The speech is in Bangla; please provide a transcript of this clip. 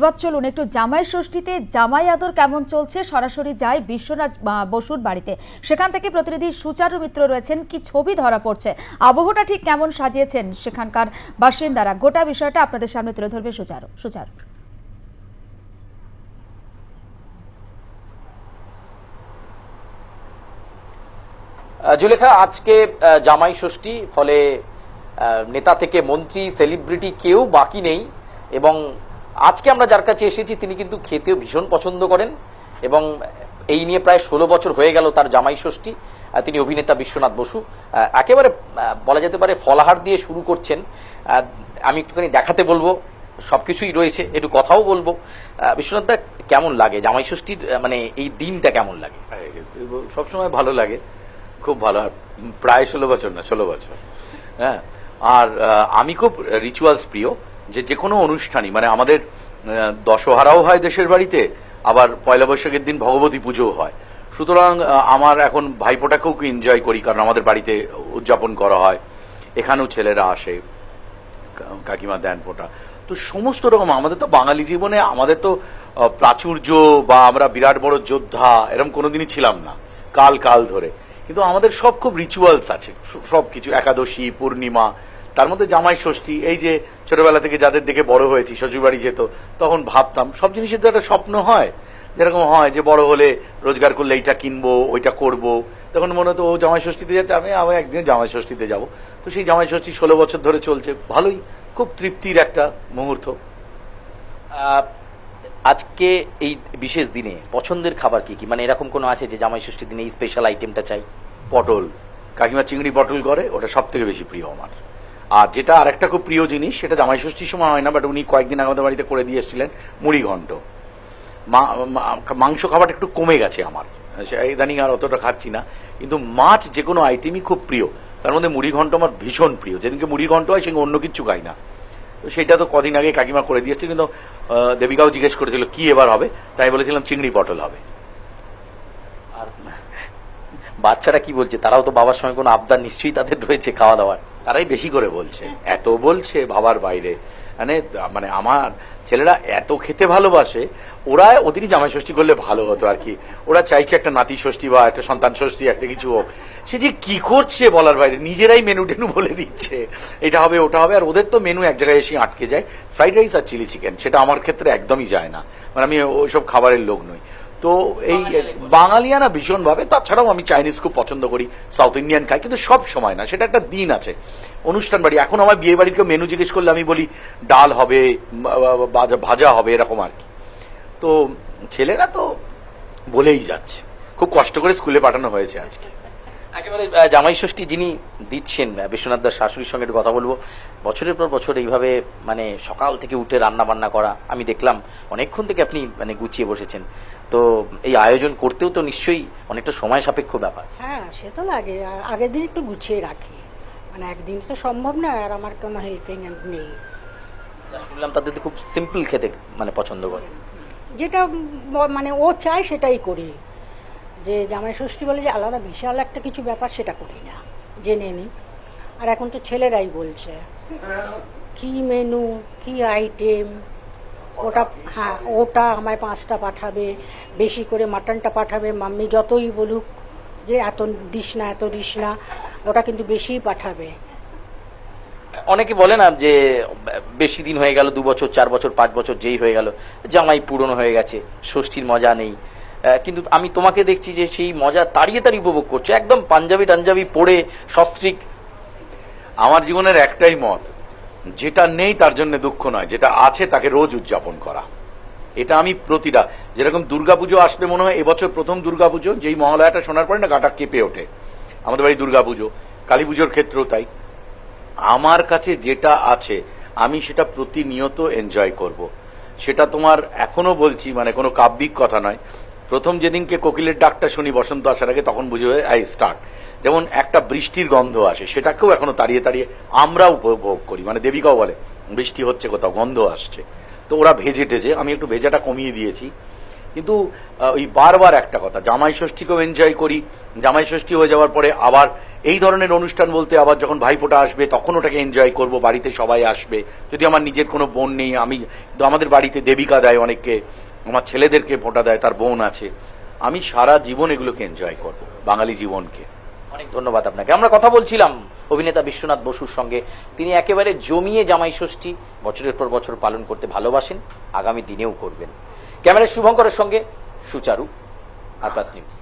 এবার চলুন একটু জামাই ষষ্ঠীতে জামাই আদর কেমন চলছে? সরাসরি যাই বিশ্বনাথ বসুর বাড়িতে। সেখান থেকে প্রতিনিধি সুচারু মিত্র রয়েছেন। কি ছবি ধরা পড়ছে? আবহটা ঠিক কেমন সাজিয়েছেন সেখানকার বাসিন্দারা? গোটা বিষয়টা আপনাদের সামনে তুলে ধরবে সুচারু। সুচারু। জুলেখা, আজকে জামাই ষষ্ঠী, ফলে নেতা থেকে মন্ত্রী, সেলিব্রিটি কেউ বাকি নেই এবং আজকে আমরা যার কাছে এসেছি তিনি কিন্তু খেতেও ভীষণ পছন্দ করেন এবং এই নিয়ে প্রায় ষোলো বছর হয়ে গেল তার জামাই ষষ্ঠী তিনি অভিনেতা বিশ্বনাথ বসু একেবারে বলা যেতে পারে ফলাহার দিয়ে শুরু করছেন। আমি একটুখানি দেখাতে বলব সবকিছুই রয়েছে একটু কথাও বলব। আহ, বিশ্বনাথ দা কেমন লাগে? জামাই ষষ্ঠীর মানে এই দিনটা কেমন লাগে? সবসময় ভালো লাগে খুব ভালো আর প্রায় ষোলো বছর না ষোলো বছর। হ্যাঁ আর আমি খুব রিচুয়ালস প্রিয় যে যে কোনো অনুষ্ঠানই মানে আমাদের দশহারাও হয় দেশের বাড়িতে, আবার পয়লা বৈশাখের দিন ভগবতী পুজোও হয়। সুতরাং আমার এখন ভাইপোটাকেও এনজয় করি, কারণ আমাদের বাড়িতে উদযাপন করা হয়। এখানেও ছেলেরা আসে কাকিমা দেন ফোটা। তো সমস্ত রকম, আমাদের তো বাঙালি জীবনে আমাদের তো প্রাচুর্য বা আমরা বিরাট বড় যোদ্ধা এরকম কোনোদিনই ছিলাম না, কাল কাল ধরে। কিন্তু আমাদের সব খুব রিচুয়ালস আছে সব কিছু একাদশী, পূর্ণিমা তার মধ্যে জামাই ষষ্ঠী এই যে ছোটবেলা থেকে যাদের দেখে বড় হয়েছি শ্বশুরবাড়ি যেত তখন ভাবতাম সব জিনিসের তো একটা স্বপ্ন হয়। যেরকম হয় যে বড় হলে রোজগার করলে এইটা কিনবো ওইটা করব। তখন মনে হতো ও জামাই ষষ্ঠীতে যাচ্ছে আমি আমি একদিন জামাই ষষ্ঠীতে যাব। তো সেই জামাই ষষ্ঠী ষোলো বছর ধরে চলছে। ভালোই খুব তৃপ্তির একটা মুহূর্ত। আজকে এই বিশেষ দিনে পছন্দের খাবার কি কি? মানে এরকম কোনো আছে যে জামাই ষষ্ঠীর দিনে এই স্পেশাল আইটেমটা চাই? পটল। কাকিমা চিংড়ি পটল করে ওটা সব থেকে বেশি প্রিয় আমার। আর যেটা আর একটা খুব প্রিয় জিনিস, সেটা জামাই ষষ্ঠীর সময় হয় না বাট উনি কয়েকদিন আমাদের বাড়িতে করে দিয়ে এসেছিলেন, মুড়ি মা- মাংস খাবারটা একটু কমে গেছে আমার। ইদানিং আর অতটা খাচ্ছি না, কিন্তু মাছ যে কোনো আইটেমই খুব প্রিয়। তার মধ্যে মুড়ি ঘন্ট আমার ভীষণ প্রিয়। যেদিনকে মুড়ি ঘন্ট হয় সেদিন অন্য কিছু খাই না। তো সেটা তো কদিন আগে কাকিমা করে দিয়েছে কিন্তু দেবিকাও জিজ্ঞেস করেছিল, কি এবার হবে? তাই বলেছিলাম, চিংড়ি পটল হবে। বাচ্চারা কি বলছে? তারাও তো বাবার সঙ্গে কোনো আবদার নিশ্চয়ই তাদের রয়েছে খাওয়া দাওয়ার তারাই বেশি করে বলছে। এত বলছে বাবার বাইরে। মানে মানে আমার ছেলেরা এত খেতে ভালোবাসে, ওরা ওদেরই জামাই ষষ্ঠী করলে ভালো হতো আর কি। ওরা চাইছে একটা নাতি ষষ্ঠী বা একটা সন্তান ষষ্ঠী, একটা কিছু হোক। সে যে কি করছে বলার বাইরে, নিজেরাই মেনু টেনু বলে দিচ্ছে। এটা হবে, ওটা হবে, আর ওদের তো মেনু এক জায়গায় এসে আটকে যায়। ফ্রাইড রাইস আর চিলি চিকেন, সেটা আমার ক্ষেত্রে একদমই যায় না। মানে আমি ওইসব খাবারের লোক নই। তো এই বাঙালিয়ানা ভীষণভাবে, তাছাড়াও আমি চাইনিজ খুব পছন্দ করি, সাউথ ইন্ডিয়ান খাই, কিন্তু সব সময় না, সেটা একটা দিন আছে। অনুষ্ঠান বাড়ি, এখন আমার বিয়ে বাড়ির কেউ মেনু জিজ্ঞেস করলে আমি বলি, ডাল হবে ভাজা হবে, এরকম আর কি। তো ছেলেরা তো বলেই যাচ্ছে। খুব কষ্ট করে স্কুলে পাঠানো হয়েছে আজকে। একেবারে জামাই ষষ্ঠী যিনি দিচ্ছেন বিশ্বনাথ দাস শাশুড়ির সঙ্গে একটু কথা বলব। বছরের পর বছর এইভাবে মানে সকাল থেকে উঠে রান্না বান্না করা আমি দেখলাম অনেকক্ষণ থেকে আপনি মানে গুছিয়ে বসেছেন। তো এই আয়োজন করতেও তো নিশ্চয়ই অনেকটা সময় সাপেক্ষ ব্যাপার। হ্যাঁ সে তো লাগে। আগের দিন একটু গুছিয়ে রাখি। মানে একদিন তো সম্ভব না আর আমার কোনো হেল্পিং হ্যান্ড নেই। শুনলাম তাদের খুব সিম্পল খেতে মানে পছন্দ করে। যেটা মানে ও চায় সেটাই করি। যে জামাই ষষ্ঠী বলে যে আলাদা বিশাল একটা কিছু ব্যাপার সেটা করি না, জেনে নিই। আর এখন তো ছেলেরাই বলছে, কি মেনু কি আইটেম ওটা হ্যাঁ ওটা আমায় পাঁচটা পাঠাবে, বেশি করে মাটনটা পাঠাবে, মাম্মি যতই বলুক যে এত দিস না, এত দিস না, ওটা কিন্তু বেশিই পাঠাবে। অনেকে বলে না যে বেশি দিন হয়ে গেল, দু বছর, চার বছর, পাঁচ বছর, যেই হয়ে গেল, জামাই পুরনো হয়ে গেছে, ষষ্ঠীর মজা নেই। কিন্তু আমি তোমাকে দেখছি যে সেই মজা তাড়িয়ে তাড়িয়ে উপভোগ করছ। একদম পাঞ্জাবি টাঞ্জাবি পরে সস্ত্রিক। আমার জীবনের একটাই মত, যেটা নেই তার জন্য দুঃখ নয়, যেটা আছে তাকে রোজ উদযাপন করা। এটা আমি প্রতিটা, যেরকম দুর্গাপুজো আসলে মনে হয় এবছর প্রথম দুর্গাপুজো, যেই মহালয়াটা শোনার পরে না গাটা কেঁপে ওঠে। আমাদের বাড়ি দুর্গাপুজো কালী পুজোর ক্ষেত্রেও তাই। আমার কাছে যেটা আছে, আমি সেটা প্রতিনিয়ত এনজয় করব। সেটা তোমার এখনও বলছি মানে কোনো কাব্যিক কথা নয়। প্রথম যেদিনকে কোকিলের ডাকটা শুনি বসন্ত আসার আগে, তখন বুঝে আই স্টার্ট। যেমন একটা বৃষ্টির গন্ধ আসে, সেটাকেও এখনও তাড়িয়ে তাড়িয়ে আমরা উপভোগ করি। মানে দেবিকাও বলে, বৃষ্টি হচ্ছে কোথাও, গন্ধ আসছে। তো ওরা ভেজে টেজে, আমি একটু ভেজাটা কমিয়ে দিয়েছি। কিন্তু ওই বারবার একটা কথা, জামাই ষষ্ঠীকেও এনজয় করি। জামাই ষষ্ঠী হয়ে যাওয়ার পরে আবার এই ধরনের অনুষ্ঠান বলতে আবার যখন ভাইফোঁটা আসবে, তখন ওটাকে এনজয় করব, বাড়িতে সবাই আসবে। যদি আমার নিজের কোনো বোন নেই, আমি, আমাদের বাড়িতে দেবিকা দেয় অনেককে আমার ছেলেদেরকে ভোটা দেয়, তার বোন আছে। আমি সারা জীবন এগুলোকে এনজয় করব, বাঙালি জীবনকে। অনেক ধন্যবাদ আপনাকে। আমরা কথা বলছিলাম অভিনেতা বিশ্বনাথ বসুর সঙ্গে। তিনি একেবারে জমিয়ে জামাই ষষ্ঠী বছরের পর বছর পালন করতে ভালোবাসেন, আগামী দিনেও করবেন। ক্যামেরা শুভঙ্করের সঙ্গে সুচারু, আকাশ নিউজ।